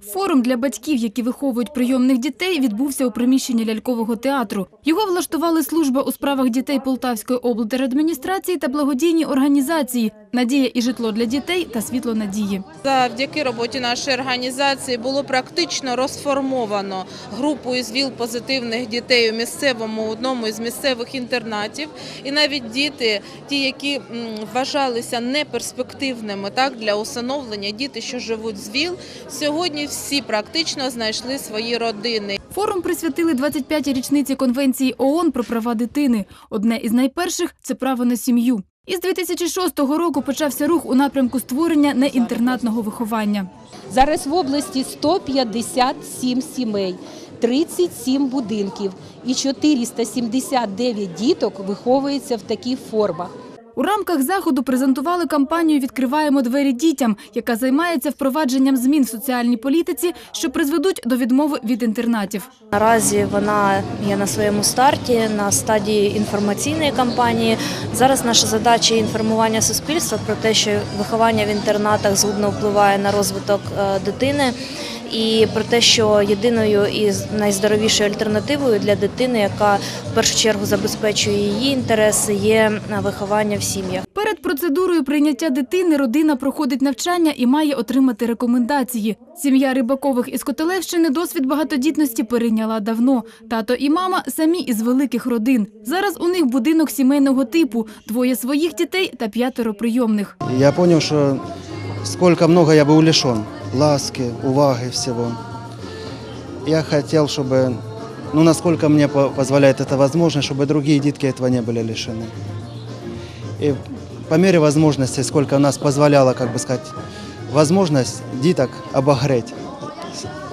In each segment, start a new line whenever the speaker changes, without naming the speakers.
Форум для батьків, які виховують прийомних дітей, відбувся у приміщенні лялькового театру. Його влаштували служба у справах дітей Полтавської облдержадміністрації та благодійні організації «Надія і житло для дітей» та «Світло надії».
Завдяки роботі нашої організації було практично розформовано групу із ВІЛ позитивних дітей у місцевому одному із місцевих інтернатів. І навіть діти, ті, які вважалися неперспективними так для усиновлення, діти, що живуть з ВІЛ, сьогодні всі практично знайшли свої родини.
Форум присвятили 25-й річниці Конвенції ООН про права дитини. Одне із найперших – це право на сім'ю. Із 2006 року почався рух у напрямку створення неінтернатного виховання.
Зараз в області 157 сімей, 37 будинків і 479 діток виховується в таких формах.
У рамках заходу презентували кампанію «Відкриваємо двері дітям», яка займається впровадженням змін в соціальній політиці, що призведуть до відмови від інтернатів.
Наразі вона є на своєму старті, на стадії інформаційної кампанії. Зараз наша задача інформування суспільства про те, що виховання в інтернатах згубно впливає на розвиток е, дитини, і про те, що єдиною і найздоровішою альтернативою для дитини, яка в першу чергу забезпечує її інтереси, є е, виховання в сім'ях.
Перед процедурою прийняття дитини родина проходить навчання і має отримати рекомендації. Сім'я Рибакових із Котелевщини досвід багатодітності перейняла давно. Тато і мама самі із великих родин. Зараз у них будинок сімейного типу, двоє своїх дітей та п'ятеро прийомних.
Я понял, что сколько много я был лишен ласки, уваги, всего. Я хотел, чтобы, ну, насколько мне по- позволяет это возможность, чтобы другие детки этого не были лишены. И по мере возможности, сколько у нас позволяла, как бы сказать, возможность деток обогреть,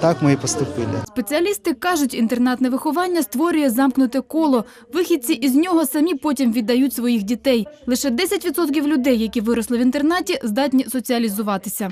так мы и поступили.
Спеціалісти кажуть, інтернатне виховання створює замкнуте коло. Вихідці із нього самі потім віддають своїх дітей. Лише 10% людей, які виросли в інтернаті, здатні соціалізуватися.